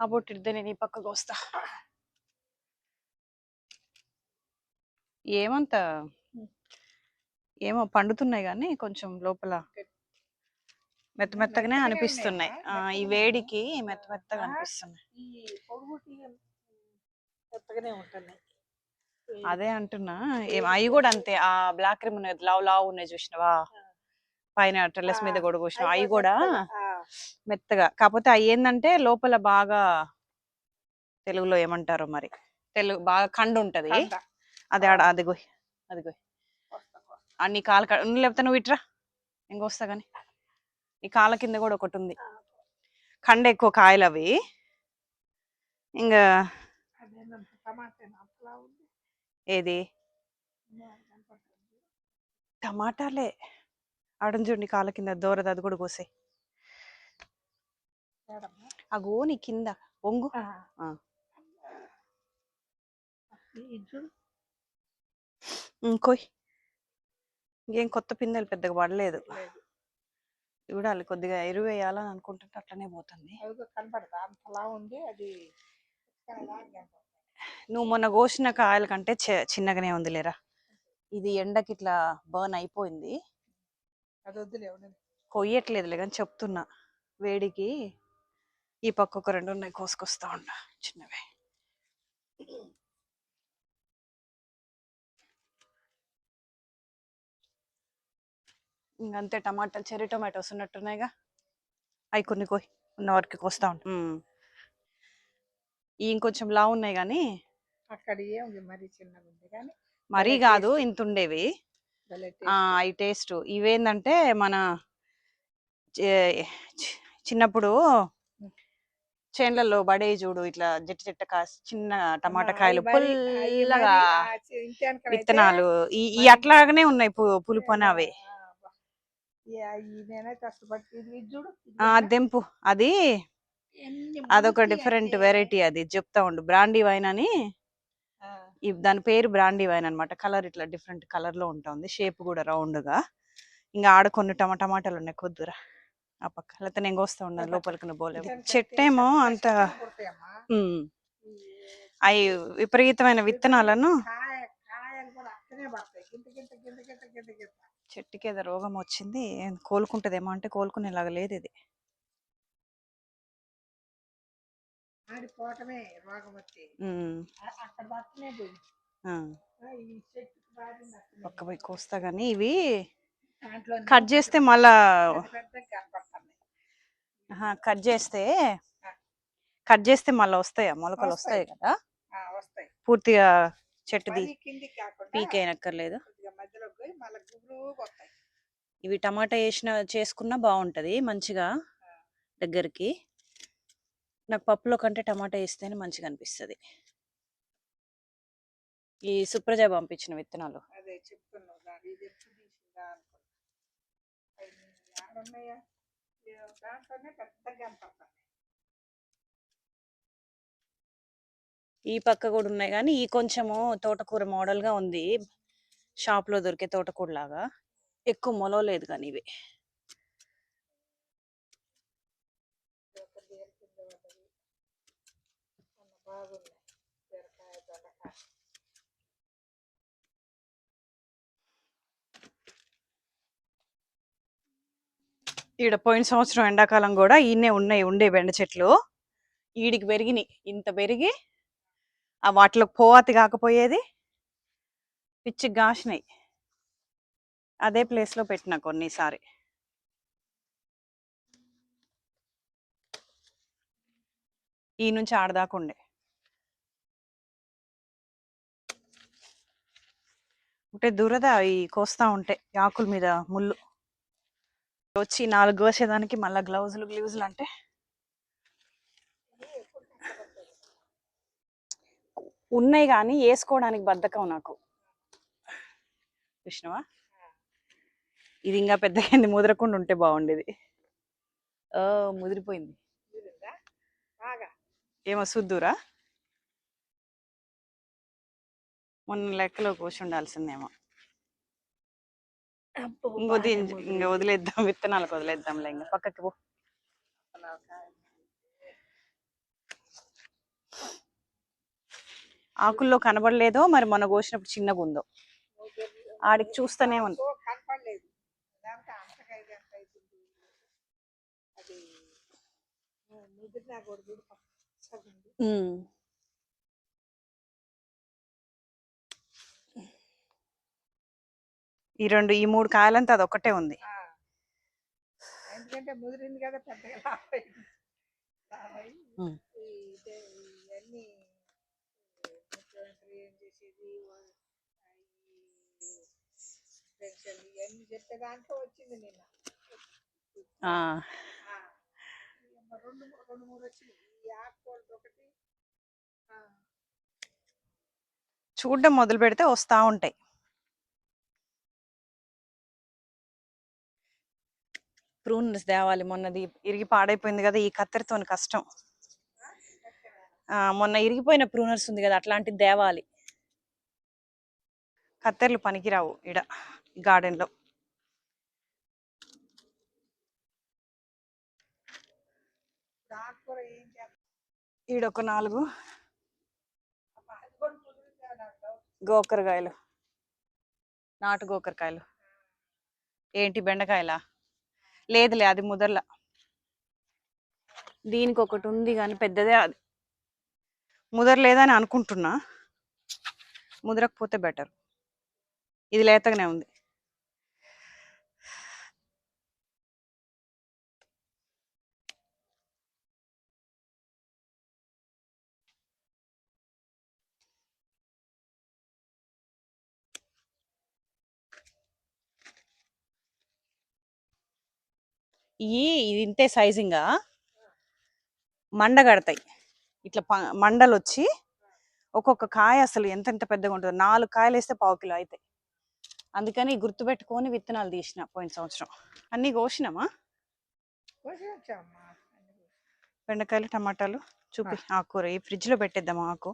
ఆ బొట్టిడితే నేను ఈ పక్కకు వస్తా ఏమంత? ఏమో పండుతున్నాయి కానీ కొంచెం లోపల మెత్త మెత్తగానే అనిపిస్తున్నాయి. ఈ? వేడికి మెత్త మెత్తగా? అనిపిస్తున్నాయి. అదే అంటున్నా. ఏం అవి కూడా అంతే. ఆ బ్లాక్ క్రీమ్ ఉన్నాయి లావ్ లావ్ ఉన్నాయి చూసినవా? పైన టెర్రస్ మీద కూడా కూర్చున్నావు అవి కూడా మెత్తగా, కాకపోతే అవి ఏంటంటే లోపల బాగా తెలుగులో ఏమంటారో మరి? తెలుగు బాగా కండు. ఉంటది. అది ఆడ అదిగో అదిగో కొత్త కొత్త. అన్ని కాల లేకపోతే నువ్వు ఇట్రా. ఇంకొస్తా కానీ ఈ కాళ్ళ కింద కూడా ఒకటి ఉంది. కండ ఎక్కువ కాయలు అవి. ఇంకా ఏది? టమాటాలే. ఆడని చూడండి కాళ్ళ కింద దూరది అది కూడా కోసే. అగో నీ కింద ఒంగు ఆ. ఆ. ఇంకోయ్ ఇంకేం కొత్త పిందెలు పెద్దగా పడలేదు లేదు. చూడాలి కొద్దిగా ఎరువు వేయాలని అనుకుంటుంటే అట్లనే పోతుంది. నువ్వు మొన్న కోసిన కాయల కంటే చిన్నగానే ఉంది లేరా ఇది ఎండకి ఇట్లా బర్న్ అయిపోయింది. కొయ్యట్లేదులే కానీ చెప్తున్నా వేడికి ఈ పక్క ఒక రెండు ఉన్నాయి కోసుకొస్తా ఉండ చిన్నవి. ఇంకంతే టమాటాలు చెర్రీ టొమాటోస్ ఉన్నట్టున్నాయిగా. అవి కొన్ని కోయి ఉన్న వరకు కోస్తా ఉంటా ఈ ఇంకొంచెం లా ఉన్నాయి కానీ మరీ చిన్నగా ఉంది కానీ మరీ భలే కాదు. ఇంత ఉండేవి. అవి టేస్ట్. ఇవేందంటే మన చిన్నప్పుడు చేన్లలో బడే చూడు ఇట్లా జట్ట జట్ట కాసి చిన్న టమాటా కాయలు పుల్లగా విత్తనాలు. ఈ అట్లాగనే ఉన్నాయి పులుపు అని అవి. దెంపు. అది అదొక డిఫరెంట్ వెరైటీ అది చెప్తా ఉండు. బ్రాండీ వైన్ అని దాని పేరు బ్రాండీ వైన్ అన్నమాట. కలర్ ఇట్లా డిఫరెంట్ కలర్లో ఉంటుంది. షేప్ కూడా రౌండ్గా ఇంకా ఆడ కొన్ని టమా టమాటాలు ఉన్నాయి కొద్దురా. ఆ పక్క. లేకపోతే నేను కోస్తా ఉన్నాను లోపలికి నువ్వు పోలేవు. చెట్టేమో అంత అవి విపరీతమైన విత్తనాలను చెట్టుకి ఏదో రోగం వచ్చింది కోలుకుంటదేమో అంటే కోలుకునేలాగా లేదు ఇది. ఆడిపోవటమే రోగం వచ్చి. ఉమ్, ఆ- అక్కడ పక్కనే. పోయి కోస్తా కానీ ఇవి కట్ చేస్తే మళ్ళా కట్ చేస్తే కట్ చేస్తే మళ్ళీ వస్తాయా? మొలకలు వస్తాయి. కదా? పూర్తిగా చెట్టుది పీక్ అయినక్కర్లేదు ఇవి టమాటా వేసిన చేసుకున్నా బాగుంటది మంచిగా దగ్గరికి. నాకు పప్పులో కంటే టమాటా వేస్తేనే మంచిగా అనిపిస్తుంది. ఈ సుప్రజ పంపించిన విత్తనాలు. ఉన్నాయా దాంట్లోనే ఈ పక్క కూడా ఉన్నాయి కానీ ఈ కొంచెము తోటకూర మోడల్గా ఉంది. షాప్లో దొరికే తోటకూర లాగా. ఎక్కువ మొలవలేదు కానీ ఇవి. బాగున్నాయి ఈడ పోయిన సంవత్సరం ఎండాకాలం కూడా ఈయనే ఉన్నాయి ఉండే బెండ చెట్లు. ఈడికి పెరిగినాయి ఇంత పెరిగి ఆ వాటిలో పోవాతి కాకపోయేది పిచ్చికి గాసినాయి అదే ప్లేస్లో పెట్టిన కొన్నిసారి. ఈ నుంచి ఆడదాకా ఉండే. ఉంటే దురద ఈ కోస్తా ఉంటే ఆకుల మీద ముళ్ళు. వచ్చి నాలుగు కోసేదానికి మళ్ళీ గ్లౌజులు గ్లౌజులు అంటే? ఉన్నాయి కానీ వేసుకోవడానికి బద్ధకం నాకు. చూసినావా? ఇది ఇంకా పెద్దగా ముదరకుండా ఉంటే బాగుండేది. ఆ, ముదిరిపోయింది. ఏమో సుద్దురా? మొన్న లెక్కలో కూర్చుండాల్సిందేమో ఇంకొద్ది ఇంకా వదిలేద్దాం విత్తనాలకు వదిలేద్దాంలే ఇంకా. పక్కకి పో. ఆకుల్లో కనబడలేదో మరి మొన్న కోసినప్పుడు చిన్నగా ఉందో. ఆడికి చూస్తూనే ఉంది. కనపడలేదు ఈ రెండు ఈ మూడు కాయలంతా అది ఒక్కటే ఉంది. ఎందుకంటే ముదిరింది కదా పెద్దగా లావైంది. లావై ఉమ్. ఈ ఇదే ఇవన్నీ ముఖ్యమంత్రి ఏం చేసేది? వా- ఈ పెన్షన్ ఇవన్నీ చెప్పే దాంట్లో వచ్చింది నిన్న. రెండు మూడు వచ్చింది ఈ ఆకుకూరది ఒకటి ఆ, చూడడం మొదలు పెడితే వస్తా ఉంటాయి. ప్రూనర్స్ తేవాలి. మొన్నది ఇరిగి పాడైపోయింది కదా ఈ కత్తెరతో కష్టం. ఆ, మొన్న ఇరిగిపోయిన ప్రూనర్స్ ఉంది కదా అట్లాంటిది తేవాలి కత్తెరలు పనికిరావు ఇడ గార్డెన్లో ఈడొక నాలుగు. గోకరకాయలు. నాటు గోకరకాయలు. ఏంటి బెండకాయలా? లేదులే అది ముదర్ల. దీనికి ఒకటి ఉంది కానీ పెద్దదే అది. ముదరలేదని అనుకుంటున్నా. ముదరకపోతే బెటర్. ఇది లేతగానే ఉంది. ఈ ఇది ఇంతే సైజింగా మండ కడతాయి ఇట్లా మండలు వచ్చి ఒక్కొక్క కాయ అసలు ఎంత ఎంత పెద్దగా ఉంటుంది నాలుగు కాయలు వేస్తే పావు కిలో అవుతాయి అందుకని గుర్తుపెట్టుకొని విత్తనాలు తీసిన పోయిన సంవత్సరం. అన్నీ కోసినామా. బెండకాయలు టమాటాలు చూపి ఆకుకూర. ఈ ఫ్రిడ్జ్లో పెట్టేద్దాం ఆకు.